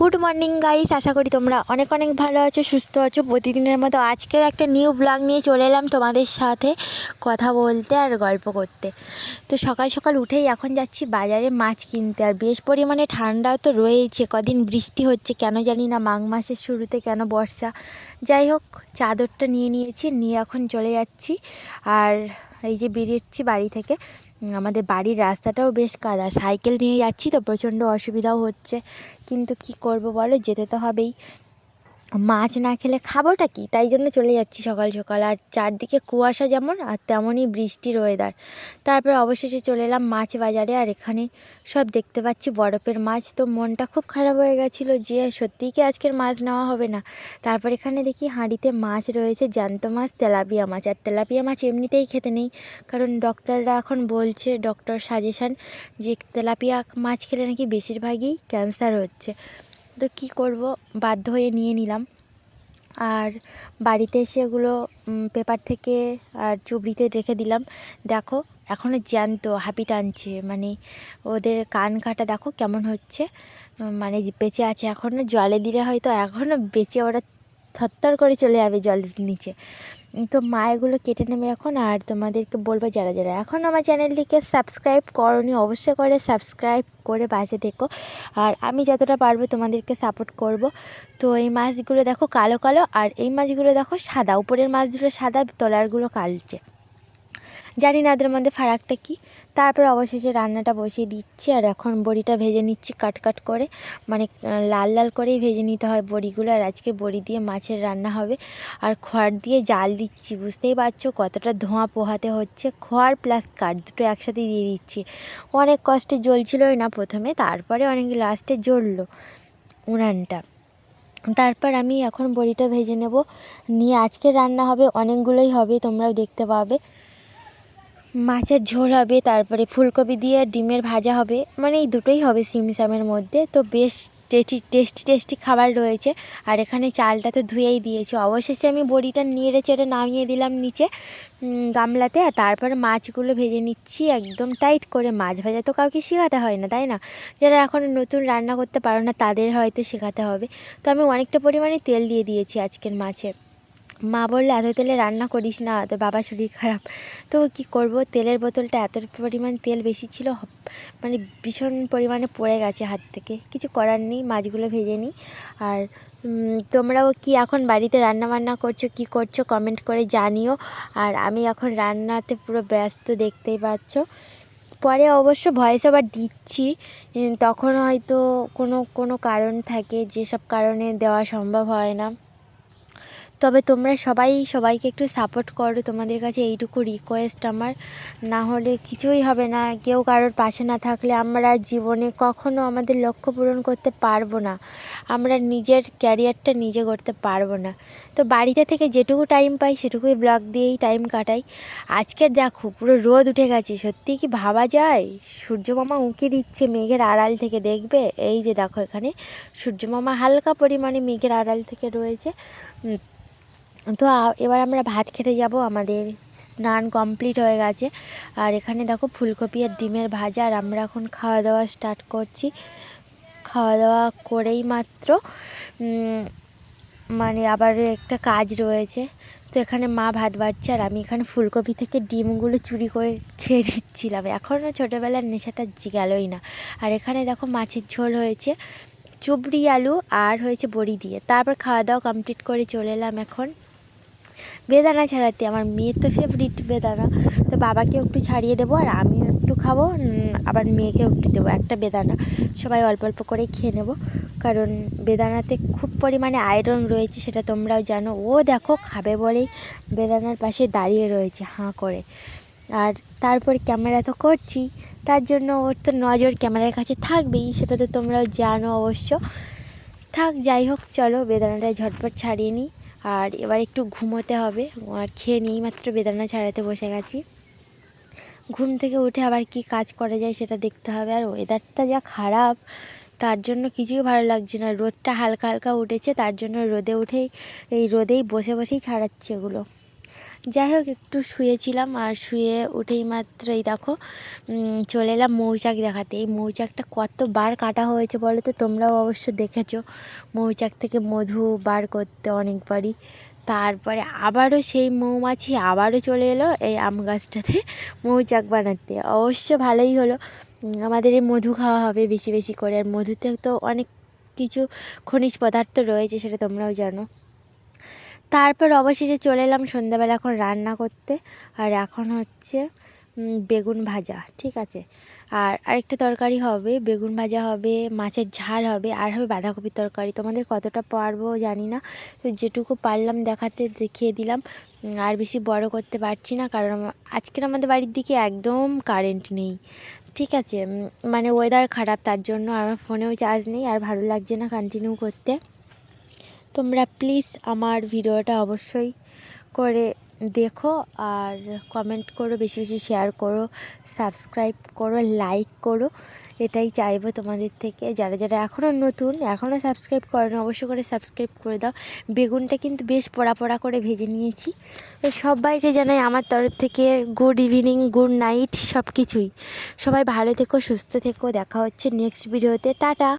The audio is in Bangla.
গুড মর্নিং গাইস আশা করি তোমরা অনেক অনেক ভালো আছো, সুস্থ আছো। প্রতিদিনের মতো আজকেও একটা নিউ ব্লগ নিয়ে চলে এলাম তোমাদের সাথে কথা বলতে আর গল্প করতে। তো সকাল সকাল উঠেই এখন যাচ্ছি বাজারে মাছ কিনতে আর বেশ পরিমাণে ঠান্ডাও তো রয়েছে কদিন বৃষ্টি হচ্ছে, কেন জানি না, মাঘ মাসের শুরুতে কেন বর্ষা। যাই হোক, চাদরটা নিয়ে নিয়েছি, নিয়ে এখন চলে যাচ্ছি। আর এই যে বেরিয়েছি বাড়ি থেকে আমাদের বাড়ির রাস্তাটাও বেশ কাদা। সাইকেল নিয়ে যাচ্ছি তো প্রচণ্ড অসুবিধাও হচ্ছে। কিন্তু কি করব বলো, যেতে তো হবেই। মাছ না খেলে খাবোটা কি? তাই জন্য চলে যাচ্ছি সকাল সকাল। আর চারদিকে কুয়াশা যেমন, আর তেমনই বৃষ্টির ওয়েদার তারপর অবশেষে চলে এলাম মাছ বাজারে, আর এখানে সব দেখতে পাচ্ছি বরফের মাছ। তো মনটা খুব খারাপ হয়ে গেছিল যে সত্যিই কি আজকের মাছ নেওয়া হবে না? তারপর এখানে দেখি হাঁড়িতে মাছ রয়েছে, জ্যান্ত মাছ, তেলাপিয়া মাছ। আর তেলাপিয়া মাছ এমনিতেই খেতে নেই, কারণ ডক্টররা এখন বলছে ডক্টর সাজেশান যে তেলাপিয়া মাছ খেলে নাকি বেশিরভাগই ক্যান্সার হচ্ছে। তো কী করব? বাধ্য হয়ে নিয়ে নিলাম। আর বাড়িতে এসে এগুলো পেপার থেকে আর চুবড়িতে রেখে দিলাম। দেখো এখনও জ্যান্ত, হাঁপি টানছে। মানে ওদের কান কাটা দেখো কেমন হচ্ছে। মানে বেঁচে আছে এখনও জলে দিলে হয়তো এখনও বেঁচে ওরা থরথর করে চলে যাবে জলের নিচে। তো মা এগুলো কেটে নেবে এখন, আর তোমাদেরকে বলব যারা যারা এখন আমার চ্যানেলটিকে সাবস্ক্রাইব করনি অবশ্যই করে সাবস্ক্রাইব করে বাজে দেখো আর আমি যতটা পারব তোমাদেরকে সাপোর্ট করব। তো এই মাছগুলো দেখো কালো কালো, আর এই মাছগুলো দেখো সাদা, উপরের মাছগুলো সাদা, তলারগুলো কালচে। জানি না ওদের মধ্যে ফারাকটা কী। তারপর অবশেষে রান্নাটা বসিয়ে দিচ্ছি আর এখন বড়িটা ভেজে নিচ্ছি কাট কাট করে। মানে লাল লাল করেই ভেজে নিতে হয় বড়িগুলো আর আজকে বড়ি দিয়ে মাছের রান্না হবে। আর খড় দিয়ে জাল দিচ্ছি, বুঝতেই পারছ কতটা ধোঁয়া পোহাতে হচ্ছে। খড় প্লাস কাঠ দুটো একসাথে দিয়ে দিচ্ছি। অনেক কষ্টে জ্বলছিলই না প্রথমে, তারপরে অনেক লাস্টে জ্বললো উনানটা। তারপর আমি এখন বড়িটা ভেজে নেব। নিয়ে আজকে রান্না হবে, অনেকগুলোই হবে, তোমরাও দেখতে পাবে। মাছের ঝোল হবে, তারপরে ফুলকপি দিয়ে ডিমের ভাজা হবে। মানে এই দুটোই হবে সিমসামের মধ্যে। তো বেশ টেস্টি টেস্টি টেস্টি খাবার রয়েছে। আর এখানে চালটা তো ধুয়েই দিয়েছি। অবশেষে আমি বড়িটা নেড়ে চেড়ে নামিয়ে দিলাম নিচে গামলাতে। আর তারপরে মাছগুলো ভেজে নিচ্ছি একদম টাইট করে। মাছ ভাজা তো কাউকে শেখাতে হয় না, তাই না? যারা এখন নতুন রান্না করতে পারো না, তাদের হয়তো শেখাতে হবে। তো আমি অনেকটা পরিমাণে তেল দিয়ে দিয়েছি আজকের মাছে। মা বললে এত তেলে রান্না করিস না তো বাবা শরীর খারাপ। তো কি করব, তেলের বোতলটা এত পরিমাণ তেল বেশি ছিল মানে ভীষণ পরিমাণে পড়ে গেছে হাত থেকে। কিছু করার নেই, মাছগুলো ভেজে নিই। আর তোমরাও কি এখন বাড়িতে রান্না বান্না করছ, কি করছ কমেন্ট করে জানিও। আর আমি এখন রান্নাতে পুরো ব্যস্ত দেখতেই পাচ্ছ। পরে অবশ্য ভয়েস আবার দিচ্ছি তখন হয়তো কোনো কোনো কারণ থাকে, যেসব কারণে দেওয়া সম্ভব হয় না। তবে তোমরা সবাই সবাইকে একটু সাপোর্ট করো। তোমাদের কাছে এইটুকু রিকোয়েস্ট আমার। না হলে কিছুই হবে না। কেউ কারোর পাশে না থাকলে আমরা জীবনে কখনো আমাদের লক্ষ্য পূরণ করতে পারব না। আমরা নিজের ক্যারিয়ারটা নিজে করতে পারব না। তো বাড়িতে থেকে যেটুকু টাইম পাই, সেটুকুই ব্লগ দিয়েই টাইম কাটাই। আজকের দেখো, পুরো রোদ উঠে গেছে। সত্যি কি ভাবা যায়? সূর্যমামা উঁকি দিচ্ছে মেঘের আড়াল থেকে, দেখবে? এই যে দেখো এখানে, সূর্যমামা হালকা পরিমাণে মেঘের আড়াল থেকে রয়েছে। তো এবার আমরা ভাত খেতে যাব। আমাদের স্নান কমপ্লিট হয়ে গেছে। আর এখানে দেখো ফুলকপি আর ডিমের ভাজা আর আমরা এখন খাওয়া দাওয়া স্টার্ট করছি। খাওয়া দাওয়া করেই মাত্র। মানে আবার একটা কাজ রয়েছে। তো এখানে মা ভাত বাড়ছে আর আমি এখানে ফুলকপি থেকে ডিমগুলো চুরি করে খেয়ে নিচ্ছিলাম। এখনও ছোটোবেলার নেশাটা গেলই না। আর এখানে দেখো মাছের ঝোল হয়েছে। চুবড়ি, আলু আর হয়েছে বড়ি দিয়ে। তারপর খাওয়া দাওয়া কমপ্লিট করে চলে এলাম এখন। বেদানা ছাড়াতে। আমার মেয়ের তো ফেভারিট বেদানা। তো বাবাকেও একটু ছাড়িয়ে দেবো আর আমিও একটু খাব আবার মেয়েকেও একটু দেবো একটা বেদানা। সবাই অল্প অল্প করে খেয়ে নেব। কারণ বেদানাতে খুব পরিমাণে আয়রন রয়েছে, সেটা তোমরাও জানো। ও দেখো খাবে বলেই বেদানার পাশে দাঁড়িয়ে রয়েছে হাঁ করে। আর তারপর ক্যামেরা তো করছি, তার জন্য ওর তো নজর ক্যামেরার কাছে থাকবেই, সেটা তো তোমরাও জানো অবশ্য। থাক, যাই হোক, চলো বেদানাটা ঝটপট ছাড়িয়ে নিই। আর এবার একটু ঘুমোতে হবে। আর খেয়ে নিয়েই মাত্র বেদানা ছাড়াতে বসে গেছি। ঘুম থেকে উঠে আবার কি কাজ করা যায় সেটা দেখতে হবে। আর ওয়েদারটা যা খারাপ, তার জন্য কিছুই ভালো লাগছে না। রোদটা হালকা হালকা উঠেছে, তার জন্য রোদে উঠেই, এই রোদেই বসে বসেই ছাড়াচ্ছে এগুলো। যাই হোক একটু শুয়েছিলাম আর শুয়ে উঠেই মাত্র এই দেখো চলে এলাম মৌচাক দেখাতে। এই মৌচাকটা কতবার কাটা হয়েছে বলো তো? তোমরাও অবশ্য দেখেছ। মৌচাক থেকে মধু বার করতে অনেকবারই। তারপরে আবারও সেই মৌমাছি আবারও চলে এলো এই আম গাছটাতে মৌচাক বানাতে। অবশ্য ভালোই হলো। আমাদের এই মধু খাওয়া হবে বেশি বেশি করে। আর মধুতে তো অনেক কিছু খনিজ পদার্থ রয়েছে, সেটা তোমরাও জানো। তারপর অবশেষে চলে এলাম সন্ধ্যাবেলা এখন রান্না করতে। আর এখন হচ্ছে বেগুন ভাজা, ঠিক আছে? আর আরেকটা তরকারি হবে, বেগুন ভাজা হবে, মাছের ঝাল হবে, আর হবে বাঁধাকপির তরকারি। তোমাদের কতটা পারব জানি না, তো যেটুকু পারলাম দেখাতে, দেখিয়ে দিলাম। আর বেশি বড় করতে পারছি না, কারণ আজকের আমাদের বাড়ির দিকে একদম কারেন্ট নেই, ঠিক আছে? মানে ওয়েদার খারাপ, তার জন্য আমার ফোনেও চার্জ নেই, আর ভালো লাগছে না কন্টিনিউ করতে। তোমরা প্লিজ আমার ভিডিওটা অবশ্যই করে দেখো আর কমেন্ট করো, বেশি বেশি শেয়ার করো সাবস্ক্রাইব করো লাইক করো। এটাই চাইব তোমাদের থেকে। যারা যারা এখনও নতুন এখনও সাবস্ক্রাইব করেন, অবশ্যই করে সাবস্ক্রাইব করে দাও। বেগুনটা কিন্তু বেশ পোড়া পোড়া করে ভেজে নিয়েছি। তো সবাইকে জানাই আমার তরফ থেকে গুড ইভিনিং গুড নাইট সব কিছুই সবাই ভালো থেকো, সুস্থ থেকো। দেখা হচ্ছে নেক্সট ভিডিওতে টাটা!